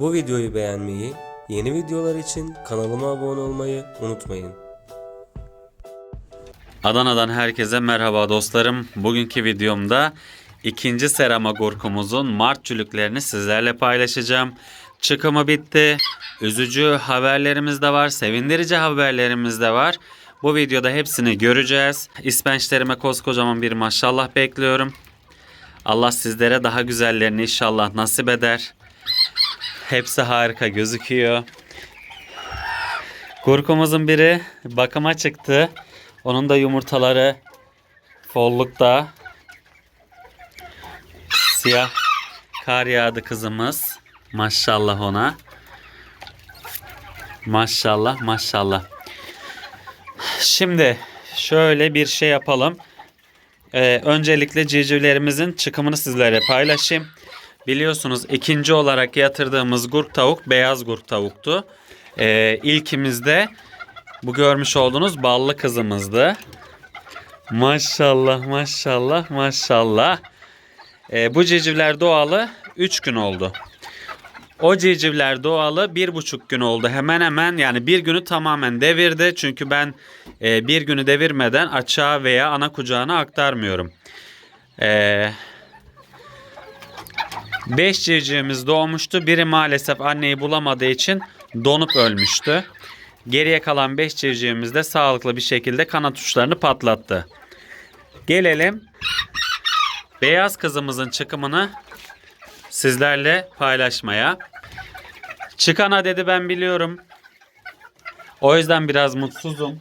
Bu videoyu beğenmeyi, yeni videolar için kanalıma abone olmayı unutmayın. Adana'dan herkese merhaba dostlarım. Bugünkü videomda ikinci serama gurkumuzun Mart çülüklerini sizlerle paylaşacağım. Çıkımı bitti. Üzücü haberlerimiz de var. Sevindirici haberlerimiz de var. Bu videoda hepsini göreceğiz. İspençlerime koskocaman bir maşallah bekliyorum. Allah sizlere daha güzellerini inşallah nasip eder. Hepsi harika gözüküyor. Kurkumuzun biri bakıma çıktı. Onun da yumurtaları follukta. Siyah kar yağdı kızımız. Maşallah ona. Maşallah maşallah. Şimdi şöyle bir şey yapalım. Ee, öncelikle civcivlerimizin çıkımını sizlere paylaşayım. Biliyorsunuz ikinci olarak yatırdığımız gurk tavuk beyaz gurk tavuktu. Ee, ilkimizde bu görmüş olduğunuz ballı kızımızdı. Maşallah maşallah maşallah. Ee, bu civcivler doğalı 3 gün oldu. O civcivler doğalı bir buçuk gün oldu. Hemen hemen yani bir günü tamamen devirdi. Çünkü ben e, bir günü devirmeden açığa veya ana kucağına aktarmıyorum. Eee 5 civcivimiz doğmuştu. Biri maalesef anneyi bulamadığı için donup ölmüştü. Geriye kalan 5 civcivimiz de sağlıklı bir şekilde kanat uçlarını patlattı. Gelelim beyaz kızımızın çıkımını sizlerle paylaşmaya. Çıkan adedi ben biliyorum. O yüzden biraz mutsuzum.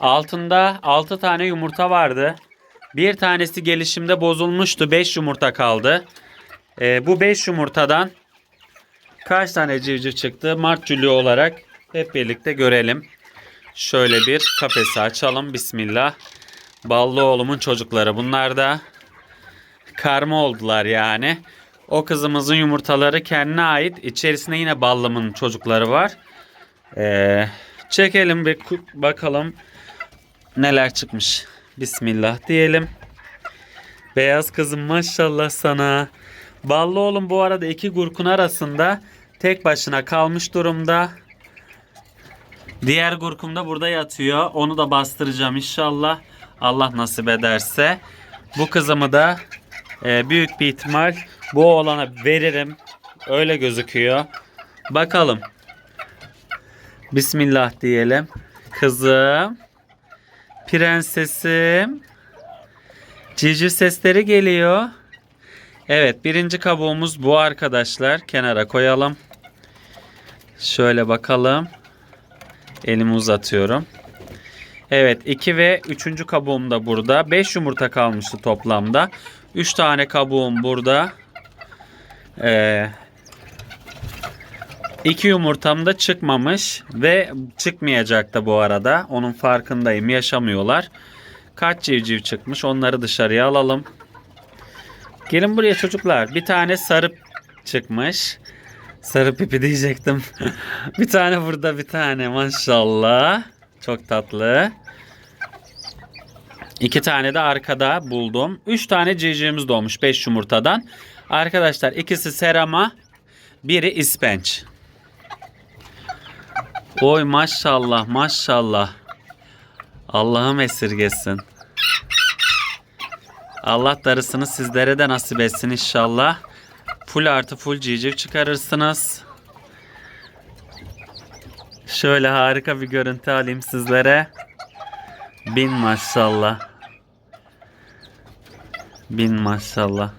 Altında 6 tane yumurta vardı. Bir tanesi gelişimde bozulmuştu. 5 yumurta kaldı. Ee, bu 5 yumurtadan kaç tane civciv çıktı? Mart cülüğü olarak hep birlikte görelim. Şöyle bir kafesi açalım. Bismillah. Ballı oğlumun çocukları. Bunlar da karma oldular yani. O kızımızın yumurtaları kendine ait. İçerisinde yine ballımın çocukları var. Ee, çekelim bir bakalım neler çıkmış. Bismillah diyelim. Beyaz kızım maşallah sana. Ballı oğlum bu arada iki gurkun arasında tek başına kalmış durumda. Diğer gurkum da burada yatıyor. Onu da bastıracağım inşallah. Allah nasip ederse. Bu kızımı da e, büyük bir ihtimal bu oğlana veririm. Öyle gözüküyor. Bakalım. Bismillah diyelim. Kızım. Prensesim. Cici sesleri geliyor. Evet birinci kabuğumuz bu arkadaşlar. Kenara koyalım. Şöyle bakalım. Elimi uzatıyorum. Evet 2 ve 3. kabuğum da burada. 5 yumurta kalmıştı toplamda. 3 tane kabuğum burada. Ee, 2 yumurtam da çıkmamış ve çıkmayacak da bu arada. Onun farkındayım. Yaşamıyorlar. Kaç civciv çıkmış onları dışarıya alalım. Gelin buraya çocuklar. Bir tane sarı çıkmış. Sarı pipi diyecektim. bir tane burada bir tane maşallah. Çok tatlı. İki tane de arkada buldum. Üç tane civcivimiz doğmuş beş yumurtadan. Arkadaşlar ikisi serama. Biri ispenç. Oy maşallah maşallah. Allah'ım esirgesin. Allah darısını sizlere de nasip etsin inşallah. Full artı full civciv çıkarırsınız. Şöyle harika bir görüntü alayım sizlere. Bin maşallah. Bin maşallah.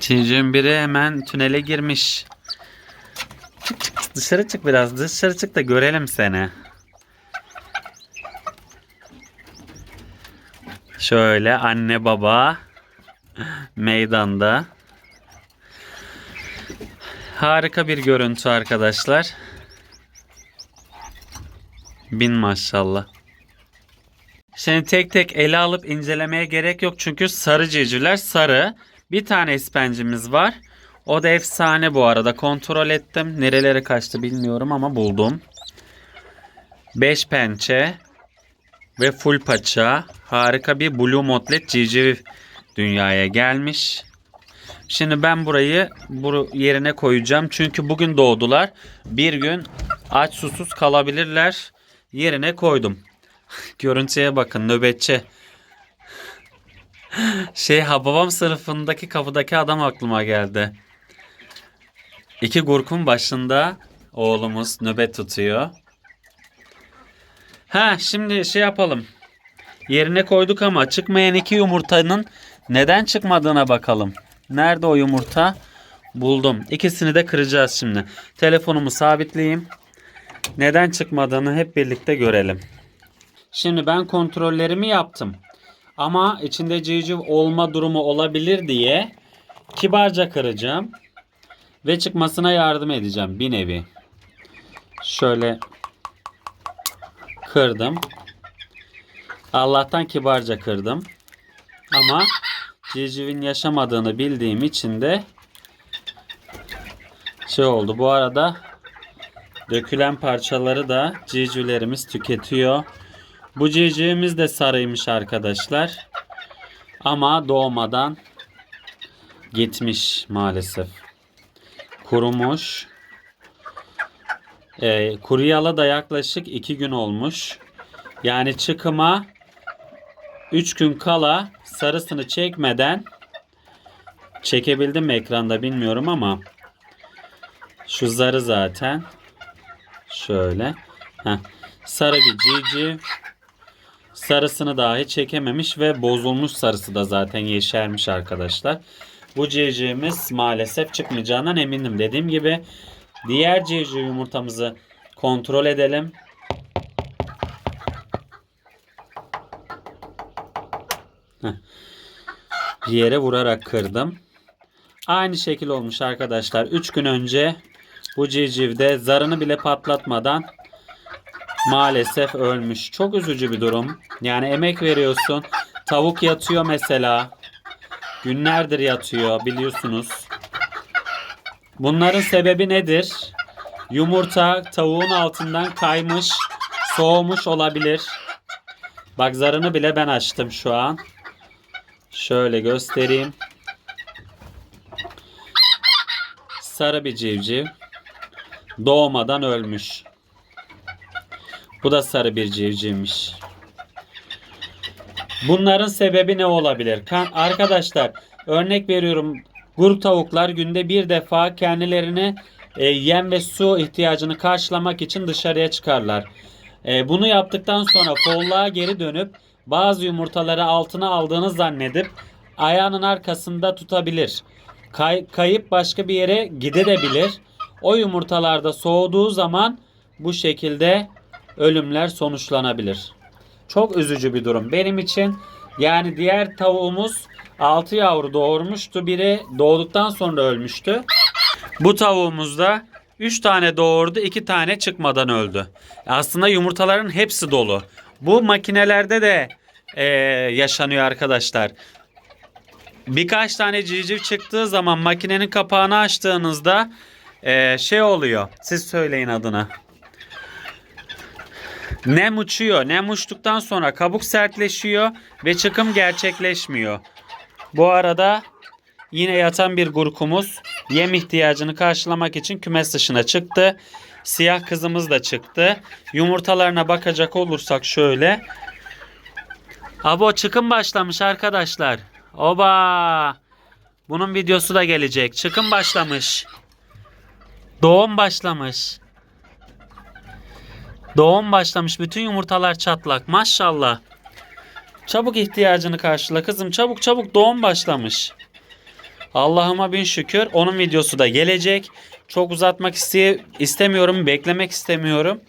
Civcivin biri hemen tünele girmiş. Çık çık, dışarı çık biraz dışarı çık da görelim seni. Şöyle anne baba meydanda. Harika bir görüntü arkadaşlar. Bin maşallah. Şimdi tek tek ele alıp incelemeye gerek yok çünkü sarı civcivler sarı. Bir tane ispencimiz var. O da efsane bu arada. Kontrol ettim. Nerelere kaçtı bilmiyorum ama buldum. 5 pençe ve full paça. Harika bir blue motlet civciv dünyaya gelmiş. Şimdi ben burayı bu yerine koyacağım. Çünkü bugün doğdular. Bir gün aç susuz kalabilirler. Yerine koydum. Görüntüye bakın nöbetçi. Şey Hababam sınıfındaki kapıdaki adam aklıma geldi. İki gurkun başında oğlumuz nöbet tutuyor. Ha şimdi şey yapalım. Yerine koyduk ama çıkmayan iki yumurtanın neden çıkmadığına bakalım. Nerede o yumurta? Buldum. İkisini de kıracağız şimdi. Telefonumu sabitleyeyim. Neden çıkmadığını hep birlikte görelim. Şimdi ben kontrollerimi yaptım. Ama içinde civciv olma durumu olabilir diye kibarca kıracağım. Ve çıkmasına yardım edeceğim bir nevi. Şöyle kırdım. Allah'tan kibarca kırdım. Ama civcivin yaşamadığını bildiğim için de şey oldu. Bu arada dökülen parçaları da civcivlerimiz tüketiyor. Bu civcivimiz de sarıymış arkadaşlar. Ama doğmadan gitmiş maalesef. Kurumuş. Ee, kuruyalı da yaklaşık 2 gün olmuş. Yani çıkıma 3 gün kala sarısını çekmeden çekebildim mi ekranda bilmiyorum ama şu zarı zaten şöyle Heh. sarı bir civciv sarısını dahi çekememiş ve bozulmuş sarısı da zaten yeşermiş arkadaşlar. Bu civcivimiz maalesef çıkmayacağından eminim. Dediğim gibi diğer civciv yumurtamızı kontrol edelim. bir yere vurarak kırdım. Aynı şekil olmuş arkadaşlar. 3 gün önce bu civcivde zarını bile patlatmadan maalesef ölmüş. Çok üzücü bir durum. Yani emek veriyorsun. Tavuk yatıyor mesela. Günlerdir yatıyor biliyorsunuz. Bunların sebebi nedir? Yumurta tavuğun altından kaymış, soğumuş olabilir. Bak zarını bile ben açtım şu an. Şöyle göstereyim. Sarı bir civciv. Doğmadan ölmüş. Bu da sarı bir civcivmiş. Bunların sebebi ne olabilir? Kan arkadaşlar örnek veriyorum. Grup tavuklar günde bir defa kendilerine e, yem ve su ihtiyacını karşılamak için dışarıya çıkarlar. E, bunu yaptıktan sonra folluğa geri dönüp bazı yumurtaları altına aldığını zannedip ayağının arkasında tutabilir. Kay- kayıp başka bir yere gidebilir. O yumurtalarda soğuduğu zaman bu şekilde ölümler sonuçlanabilir. Çok üzücü bir durum benim için. Yani diğer tavuğumuz 6 yavru doğurmuştu. Biri doğduktan sonra ölmüştü. Bu tavuğumuz da 3 tane doğurdu, 2 tane çıkmadan öldü. Aslında yumurtaların hepsi dolu. Bu makinelerde de eee, yaşanıyor arkadaşlar. Birkaç tane civciv çıktığı zaman makinenin kapağını açtığınızda eee, şey oluyor. Siz söyleyin adına. Nem uçuyor. Nem uçtuktan sonra kabuk sertleşiyor ve çıkım gerçekleşmiyor. Bu arada yine yatan bir gurkumuz yem ihtiyacını karşılamak için kümes dışına çıktı. Siyah kızımız da çıktı. Yumurtalarına bakacak olursak şöyle. Abo çıkım başlamış arkadaşlar. Oba! Bunun videosu da gelecek. Çıkım başlamış. Doğum başlamış. Doğum başlamış. Bütün yumurtalar çatlak. Maşallah. Çabuk ihtiyacını karşıla kızım. Çabuk çabuk doğum başlamış. Allah'ıma bin şükür. Onun videosu da gelecek. Çok uzatmak isteye istemiyorum. Beklemek istemiyorum.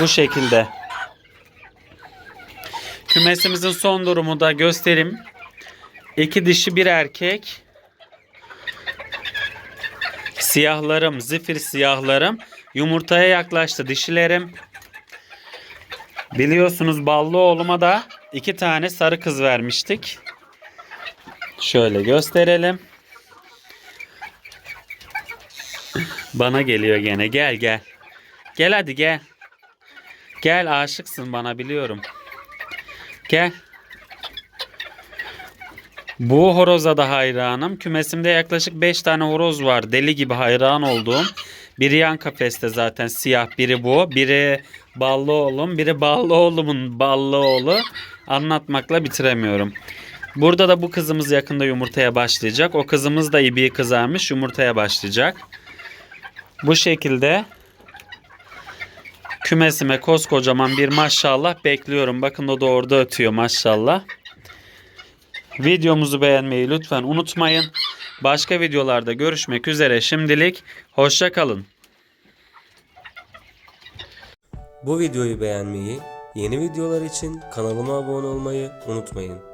Bu şekilde. Kümesimizin son durumu da göstereyim. İki dişi bir erkek. Siyahlarım, zifir siyahlarım yumurtaya yaklaştı dişilerim. Biliyorsunuz ballı oğluma da iki tane sarı kız vermiştik. Şöyle gösterelim. Bana geliyor gene. Gel gel. Gel hadi gel. Gel aşıksın bana biliyorum. Gel. Bu horoza da hayranım. Kümesimde yaklaşık 5 tane horoz var. Deli gibi hayran olduğum. Biri yan kafeste zaten siyah. Biri bu. Biri ballı oğlum. Biri ballı oğlumun ballı oğlu. Anlatmakla bitiremiyorum. Burada da bu kızımız yakında yumurtaya başlayacak. O kızımız da ibiği kızarmış yumurtaya başlayacak. Bu şekilde kümesime koskocaman bir maşallah bekliyorum. Bakın o da orada ötüyor maşallah. Videomuzu beğenmeyi lütfen unutmayın. Başka videolarda görüşmek üzere şimdilik. Hoşça kalın. Bu videoyu beğenmeyi, yeni videolar için kanalıma abone olmayı unutmayın.